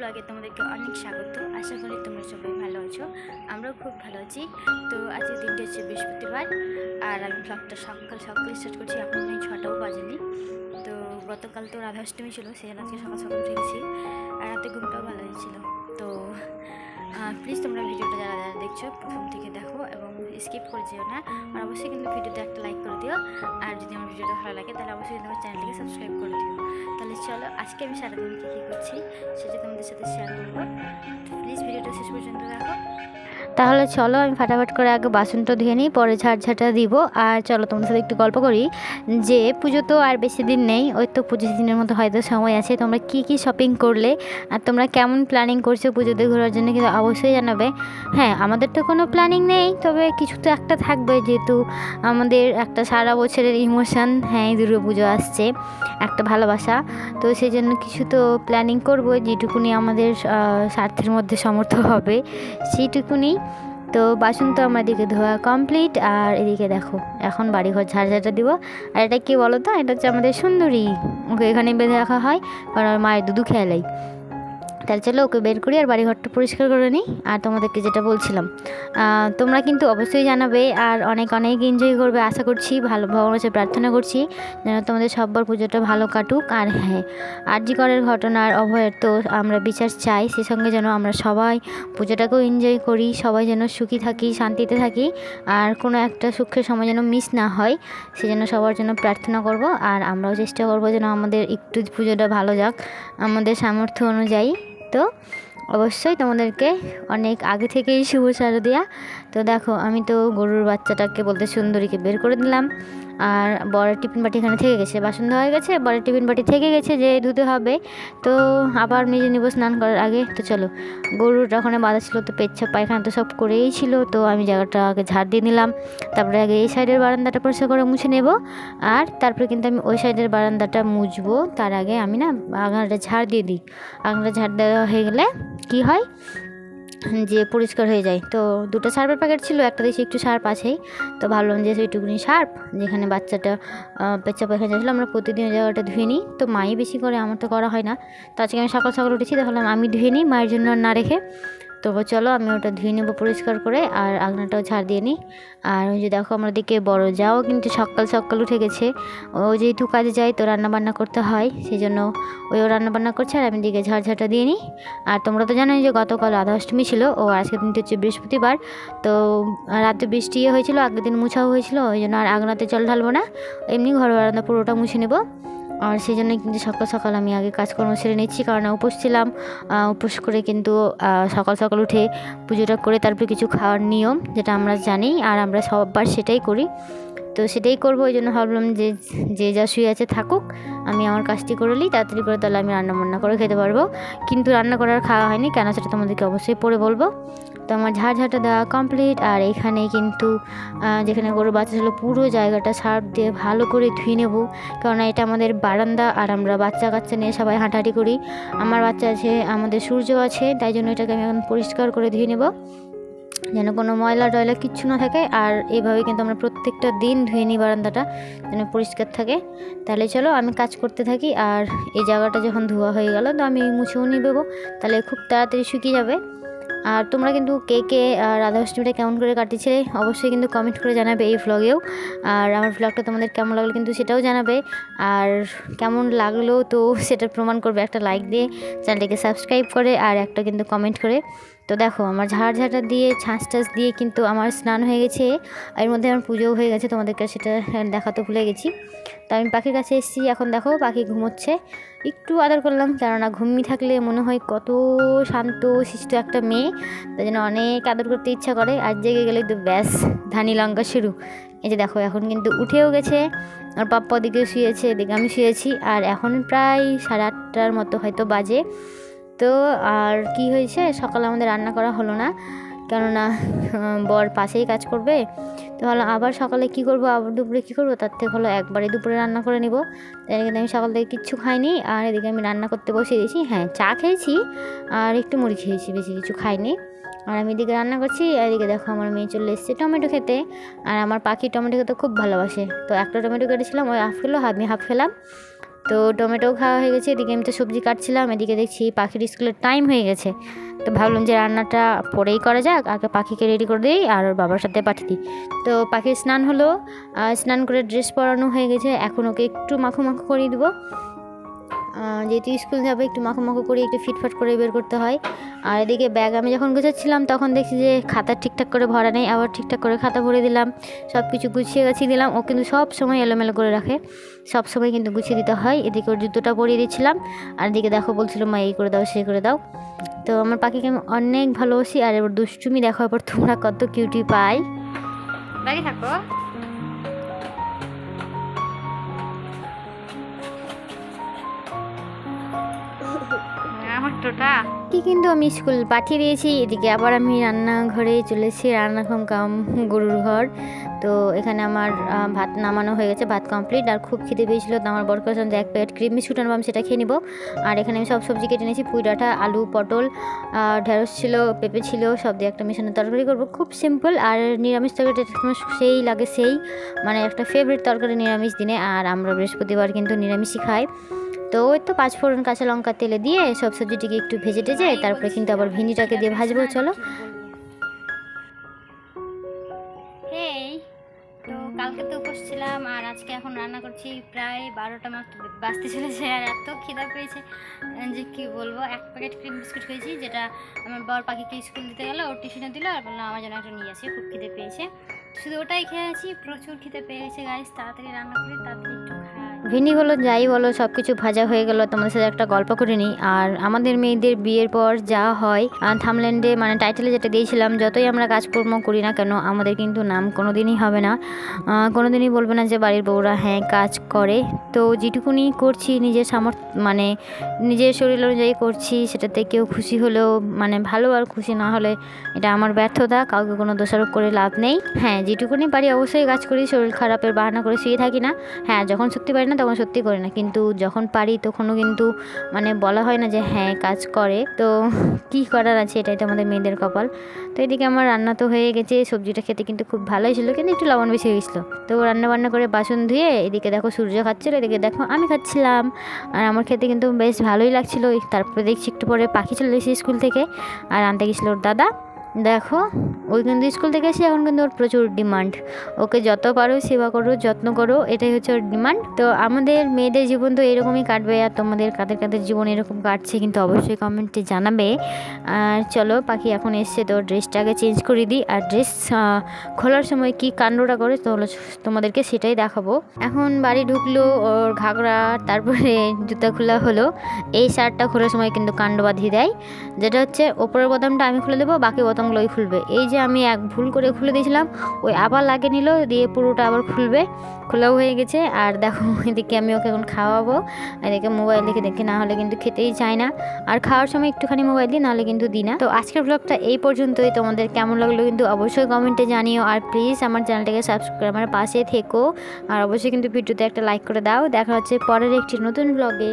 ব্লগে তোমাদেরকে অনেক স্বাগত। আশা করি তোমরা সবাই ভালো আছো। আমরাও খুব ভালো আছি। তো আজকে দিনটা হচ্ছে বৃহস্পতিবার। আর আমি ব্লগটা সকাল সকাল স্টার্ট করছি। এখন এই ছটাও বাজেনি। তো গতকাল তো রাধা অষ্টমী ছিল, সেই জন্য আজকে সকাল সকাল উঠে আর রাতে ঘুমটাও ভালো হয়েছিল। তো প্লিজ তোমরা ভিডিওটা যারা যারা দেখছ, প্রথম থেকে দেখো। স্কিপ করে যেও না। আর অবশ্যই কিন্তু ভিডিওতে একটা লাইক করে দিও। আর যদি আমার ভিডিওটা ভালো লাগে, তাহলে অবশ্যই কিন্তু আমার চ্যানেলটিকে সাবস্ক্রাইব করে দিও। তাহলে চলো, আজকে আমি সারাদিন কী কী করছি, সেটা তোমাদের সাথে শেয়ার করব। প্লিজ ভিডিওটা শেষ পর্যন্ত দেখো। তাহলে চলো আমি ফাটাফাট করে আগে বাসনটা ধুয়ে নিই, পরে ঝাড়ঝাঁটা দিব। আর চলো তোমাদের সাথে একটু গল্প করি যে পুজো তো আর বেশি দিন নেই, ওই তো পঁচিশ দিনের মতো হয়তো সময় আছে। তোমরা কি কি শপিং করলে আর তোমরা কেমন প্ল্যানিং করছ পুজোতে ঘোরার জন্য কিন্তু অবশ্যই জানাবে। হ্যাঁ আমাদের তো কোনো প্ল্যানিং নেই, তবে কিছু তো একটা থাকবে যেহেতু আমাদের একটা সারা বছরের ইমোশান হ্যাঁ এই দুর্গা পুজো আসছে, একটা ভালোবাসা। তো সেই জন্য কিছু তো প্ল্যানিং করব, যেটুকুনি আমাদের স্বার্থের মধ্যে সমর্থ হবে, সেইটুকুনি। তো বাসন তো আমার এদিকে ধোয়া কমপ্লিট আর এদিকে দেখো, এখন বাড়িঘর ঝাড়ঝাড়টা দিব। আর এটা কী বলো তো এটা হচ্ছে আমাদের সুন্দরী, ওকে এখানে বেঁধে রাখা হয়, কারণ মায়ের দুধু খেয়ালাই। তাহলে চলো ওকে বের করি আর বাড়িঘরটা পরিষ্কার করে নিই। আর তোমাদেরকে যেটা বলছিলাম তোমরা কিন্তু অবশ্যই জানাবে আর অনেক অনেক এনজয় করবে। আশা করছি ভালো, ভগবানের কাছে প্রার্থনা করছি যেন তোমাদের সব্বার পুজোটা ভালো কাটুক। আর হ্যাঁ আরজিকরের ঘটনার অভয়ের তো আমরা বিচার চাই। সে সঙ্গে যেন আমরা সবাই পুজোটাকেও এনজয় করি, সবাই যেন সুখী থাকি, শান্তিতে থাকি। আর কোনো একটা সুখের সময় যেন মিস না হয় সেজন্য সবার জন্য প্রার্থনা করব। আর আমরাও চেষ্টা করব যেন আমাদের একটু পুজোটা ভালো যাক। আমাদের সামর্থ্য অনুযায়ী তো অবশ্যই তোমাদেরকে অনেক আগে থেকেই শুভ দেওয়া তো দেখো, আমি তো গরুর বাচ্চাটাকে বলতে সুন্দরীকে বের করে দিলাম। আর বরের টিফিন বাটি এখানে থেকে গেছে। বাসন ধোয়া হয়ে গেছে, বরের টিফিন বাটি থেকে গেছে যে ধুতে হবে। তো আবার নিজে নিব স্নান করার আগে। তো চলো, গরুর ওখানে বাঁধা ছিল তো পেচ্ছাপ, পায়খানা তো সব করেই ছিল। তো আমি জায়গাটা আগে ঝাড় দিয়ে নিলাম। তারপরে আগে এই সাইডের বারান্দাটা পরিষ্কার করে মুছে নেব। আর তারপরে কিন্তু আমি ওই সাইডের বারান্দাটা মুছবো। তার আগে আমি না আঙানটা ঝাড় দিয়ে দিই। আঙানটা ঝাড় দেওয়া হয়ে গেলে কি হয়? যে পরিষ্কার হয়ে যায়। তো দুটো সার্পের প্যাকেট ছিল, একটা দেশে একটু সার্প আছেই। তো ভাবলাম যে সেইটুকুনি সার্প যেখানে বাচ্চাটা পেচ্চা পায়খানা যাচ্ছিল আমরা প্রতিদিন ওই জায়গাটা ধুয়ে নিই। তো মাই বেশি করে আমার তো করা হয় না। তো আজকে আমি সকাল সকাল উঠেছি তাহলে আমি ধুয়ে নিই, মায়ের জন্য না রেখে। তো চলো, আমি ওটা ধুয়ে নেব পরিষ্কার করে, আর আগনাটাও ঝাড় দিয়ে নিই। আর ওই যে দেখো, আমার দিকে বড় যাও, কিন্তু সকাল সকাল উঠে গেছে। ও যেহেতু কাজে যায়, তো রান্নাবান্না করতে হয় সেই জন্য ওইও রান্না বান্না করছে, আর আমি দিকে ঝাড় ঝাঁটা দিয়ে নিই। আর তোমরা তো জানোই যে গতকাল রাধা অষ্টমী ছিল, ও আজকে দিনটি হচ্ছে বৃহস্পতিবার, তো রাতে বৃষ্টি ইয়ে হয়েছিল, আগের দিন মুছাও হয়েছিল, ওই জন্য আর আগনাতে জল ঢালবো না। এমনি ঘর বারান্দা পুরোটা মুছে নেব। আর সেই জন্য কিন্তু সকাল সকাল আমি আগে কাজকর্ম সেরে নিচ্ছি, কারণ উপোস ছিলাম উপোস করে কিন্তু সকাল সকাল উঠে পুজোটা করে তারপরে কিছু খাওয়ার নিয়ম যেটা আমরা জানি আর আমরা সববার সেটাই করি। তো সেটাই করব, ওই জন্য ভাবলাম যে যে যা শুয়ে আছে থাকুক, আমি আমার কাজটি করে নিই, তাড়াতাড়ি করে তাহলে আমি রান্না বান্না করে খেতে পারব। কিন্তু রান্না করার খাওয়া হয়নি, কেন সেটা তোমাদেরকে অবশ্যই পরে বলব। তো আমার ঝাড় ঝাঁটা দেওয়া কমপ্লিট আর এখানে কিন্তু যেখানে গরু বাচ্চা ছিল, পুরো জায়গাটা সার্ফ দিয়ে ভালো করে ধুয়ে নেব। কারণ এটা আমাদের বারান্দা, আর আমরা বাচ্চা কাচ্চা নিয়ে সবাই হাঁটাহাঁটি করি। আমার বাচ্চা আছে, আমাদের সূর্য আছে, তাই জন্য এটাকে আমি এখন পরিষ্কার করে ধুয়ে নেব। যেন কোনো ময়লা টয়লা কিচ্ছু না থাকে, আর এইভাবে কিন্তু আমরা প্রত্যেকটা দিন ধুয়ে নিই বারান্দাটা, যেন পরিষ্কার থাকে। তাহলে চলো, আমি কাজ করতে থাকি, আর এই জায়গাটা যখন ধোয়া হয়ে গেল, তো আমি মুছেও নিয়ে দেবো তাহলে খুব তাড়াতাড়ি শুকিয়ে যাবে। আর তোমরা কিন্তু কে কে রাধা অষ্টমীটা কেমন করে কাটিয়েছিলে অবশ্যই কিন্তু কমেন্ট করে জানাবে এই ভ্লগেও আর আমার ভ্লগটা তোমাদের কেমন লাগল কিন্তু সেটাও জানাবে। আর কেমন লাগল তো সেটা প্রমাণ করবে একটা লাইক দিয়ে। চ্যানেলটিকে সাবস্ক্রাইব করে আর একটা কিন্তু কমেন্ট করে। তো দেখো, আমার ঝাড় ঝাঁটা দিয়ে ছাঁচ টাছ দিয়ে কিন্তু আমার স্নান হয়ে গেছে। এর মধ্যে আমার পুজোও হয়ে গেছে, তোমাদেরকে সেটা দেখাতে ভুলে গেছি। তো আমি পাখির কাছে এসেছি, এখন দেখো পাখি ঘুমোচ্ছে। একটু আদর করলাম, কেননা ঘুমিয়ে থাকলে মনে হয় কত শান্ত, শিষ্ট একটা মেয়ে। তাই জন্য অনেক আদর করতে ইচ্ছা করে, আর জেগে গেলে তো ব্যাস, ধানি লঙ্কা শুরু। এই যে দেখো, এখন কিন্তু উঠেও গেছে আর পাপ্পা ওদিকে শুয়েছে, এদিকে আমি শুয়েছি, আর এখন প্রায় সাড়ে আটটার মতো হয়তো বাজে। তো আর কি হয়েছে? সকালে আমাদের রান্না করা হলো না। কেননা বর পাশেই কাজ করবে। তো হলো আবার সকালে কি করব? আবার দুপুরে কি করব? তার থেকে হলো একবারে দুপুরে রান্না করে নিব। তাই কিন্তু আমি সকাল থেকে কিচ্ছু খাইনি। আর এদিকে আমি রান্না করতে বসে দিয়েছি হ্যাঁ চা খেয়েছি। আর একটু মুড়ি খেয়েছি, বেশি কিছু খাইনি। আর আমি এদিকে রান্না করছি। এদিকে দেখো আমার মেয়ে চলে এসেছে টমেটো খেতে। আর আমার পাখি টমেটো খেতে খুব ভালোবাসে। তো একটা টমেটো কেটেছিলাম, ওই হাফ কিলো, আমি হাফ খেলাম। তো টমেটো খাওয়া হয়ে গেছে, এদিকে আমি তো সবজি কাটছিলাম, এদিকে দেখছি পাখির স্কুলের টাইম হয়ে গেছে। তো ভাবলাম যে রান্নাটা পরেই করা যাক, আগে পাখিকে রেডি করে দিই আর ওর বাবার সাথে পাঠিয়ে দিই। তো পাখির স্নান হলো স্নান করে ড্রেস পরানো হয়ে গেছে, এখন ওকে একটু মাখো মাখো করিয়ে দেবো। যেহেতু স্কুল যাবে, একটু মাখো করে, একটু ফিটফাট করে বের করতে হয়। আর এদিকে ব্যাগ আমি যখন গুছাচ্ছিলাম, তখন দেখছি যে খাতা ঠিকঠাক করে ভরা নেই, আবার ঠিকঠাক করে খাতা ভরে দিলাম। সব কিছু গুছিয়ে গাছিয়ে দিলাম। ও কিন্তু সব সময় এলোমেলো করে রাখে। সব সময় কিন্তু গুছিয়ে দিতে হয়। এদিকে ওর জুতোটা পরিয়ে দিচ্ছিলাম। আর এদিকে দেখো বলছিল, মা, এই করে দাও, সেই করে দাও। তো আমার পাখিকে আমি অনেক ভালোবাসি। আর এবার দুষ্টুমি দেখার পর তোমরা কত কিউটি পাই। থাকো। টোটা কি কিন্তু আমি স্কুল পাঠিয়ে দিয়েছি, এদিকে আবার আমি রান্নাঘরে চলেছি রান্না কাম, গরুর ঘর। তো এখানে আমার ভাত নামানো হয়ে গেছে, ভাত কমপ্লিট আর খুব খিদে পেয়েছিল, তো আমার বর কাছে এক প্লেট ক্রিম বিস্কুট আনবাম সেটা খেয়ে নিবো। আর এখানে আমি সব সবজি কেটে নিয়েছি, পুঁই ডাঁটা, আলু, পটল ঢেঁড়স ছিল, পেঁপে ছিল, সব দিয়ে একটা মিশানো তরকারি করব। খুব সিম্পল আর নিরামিষ তরকারিটা সেই লাগে সেই মানে একটা ফেভারিট তরকারি নিরামিষ দিনে, আর আমরা বৃহস্পতিবার কিন্তু নিরামিষই খাই। তো ওই তো পাঁচ ফোড়ন কাঁচা লঙ্কা তেলে দিয়ে সব সবজিটিকে একটু ভেজে টেজে, তারপরে কিন্তু আবার ভিনিটাকে দিয়ে ভাজবো, চলো। তো কালকে তো উপোস ছিলাম আর আজকে এখন রান্না করছি প্রায় বারোটা মাস বাঁচতে চলেছে আর এত খিদা পেয়েছে। যে কি বলব, এক প্যাকেট ক্রিম বিস্কুট খেয়েছি, যেটা আমার বর পাখিকে স্কুল দিতে গেলো ওর টিফিনে দিল আর বললাম আমার জন্য একটা নিয়ে আসি, খুব খিদে পেয়েছে। শুধু ওটাই খেয়েছি প্রচুর খিদে পেয়েছে গাইস তাড়াতাড়ি রান্না করি, তাড়াতাড়ি একটু ভিনি বলো যাই বলো সব কিছু ভাজা হয়ে গেল। তোমাদের সাথে একটা গল্প করে নিই। আর আমাদের মেয়েদের বিয়ের পর যা হয় থামল্যান্ডে মানে টাইটেলে যেটা দিয়েছিলাম, যতই আমরা কাজকর্ম করি না কেন, আমাদের কিন্তু নাম কোনো দিনই হবে না। কোনো দিনই বলবে না যে বাড়ির বউরা হ্যাঁ কাজ করে। তো যেটুকুনি করছি, নিজের সামর্থ্য মানে নিজের শরীর অনুযায়ী করছি, সেটাতে কেউ খুশি হলেও মানে ভালো আর খুশি না হলে, এটা আমার ব্যর্থতা, কাউকে কোনো দোষারোপ করে লাভ নেই। হ্যাঁ যেটুকুনি পারি অবশ্যই কাজ করি, শরীর খারাপের বাহানা করে শুয়ে থাকি না। হ্যাঁ যখন সত্যি পারি না তখন সত্যি করি না। কিন্তু যখন পারি তখনও কিন্তু মানে বলা হয় না যে হ্যাঁ কাজ করে। তো কি করার আছে? এটাই তো আমাদের মেয়েদের কপাল। তো এদিকে আমার রান্না তো হয়ে গেছে। সবজিটা খেতে কিন্তু খুব ভালোই ছিল, কিন্তু একটু লবণ বেশি হয়ে গেছিল। তো রান্না বান্না করে বাসন ধুয়ে এদিকে দেখো সূর্য খাচ্ছিল, এদিকে দেখো আমি খাচ্ছিলাম। আর আমার খেতে কিন্তু বেশ ভালোই লাগছিল। তারপরে দেখছি একটু পরে পাখি চলে এসেছে স্কুল থেকে। আর আনতে গেছিল ওর দাদা। দেখো, ওই কিন্তু স্কুল থেকে এসে এখন কিন্তু ওর প্রচুর ডিমান্ড। ওকে যত পারো সেবা করো, যত্ন করো, এটাই হচ্ছে ওর ডিমান্ড। তো আমাদের মেয়েদের জীবন তো এরকমই কাটবে আর তোমাদের কাদের কাদের জীবন এরকম কাটছে কিন্তু অবশ্যই কমেন্টে জানাবে। আর চলো, পাখি এখন এসছে, তো ড্রেসটাকে চেঞ্জ করে দিই। আর ড্রেস খোলার সময় কি কাণ্ডটা করে তো তোমাদেরকে সেটাই দেখাবো। এখন বাড়ি ঢুকলো, ওর ঘাগরা, তারপরে জুতা খোলা হলো। এই শার্টটা খোলার সময় কিন্তু কাণ্ড বাঁধিয়ে দেয়। যেটা হচ্ছে, ওপরের বোতামটা আমি খুলে দেবো, বাকি বোতামগুলো ওই খুলবে। এই যে আমি এক ভুল করে খুলে দিয়েছিলাম, ওই আবার লাগিয়ে নিল, দিয়ে পুরোটা আবার খুলবে। খোলাও হয়ে গেছে, আর দেখো এদিকে আমি ওকে এখন খাওয়াবো। এদিকে মোবাইল দেখে দেখে না হলে কিন্তু খেতেই চায় না। আর খাওয়ার সময় একটুখানি মোবাইল দিই, নাহলে কিন্তু দিই না। তো আজকের ব্লগটা এই পর্যন্তই। তোমাদের কেমন লাগল কিন্তু অবশ্যই কমেন্টে জানিও। আর প্লিজ আমার চ্যানেলটাকে সাবস্ক্রাইব করে আমার পাশে থেকো। আর অবশ্যই কিন্তু ভিডিওতে একটা লাইক করে দাও। দেখা হচ্ছে পরের একটি নতুন ব্লগে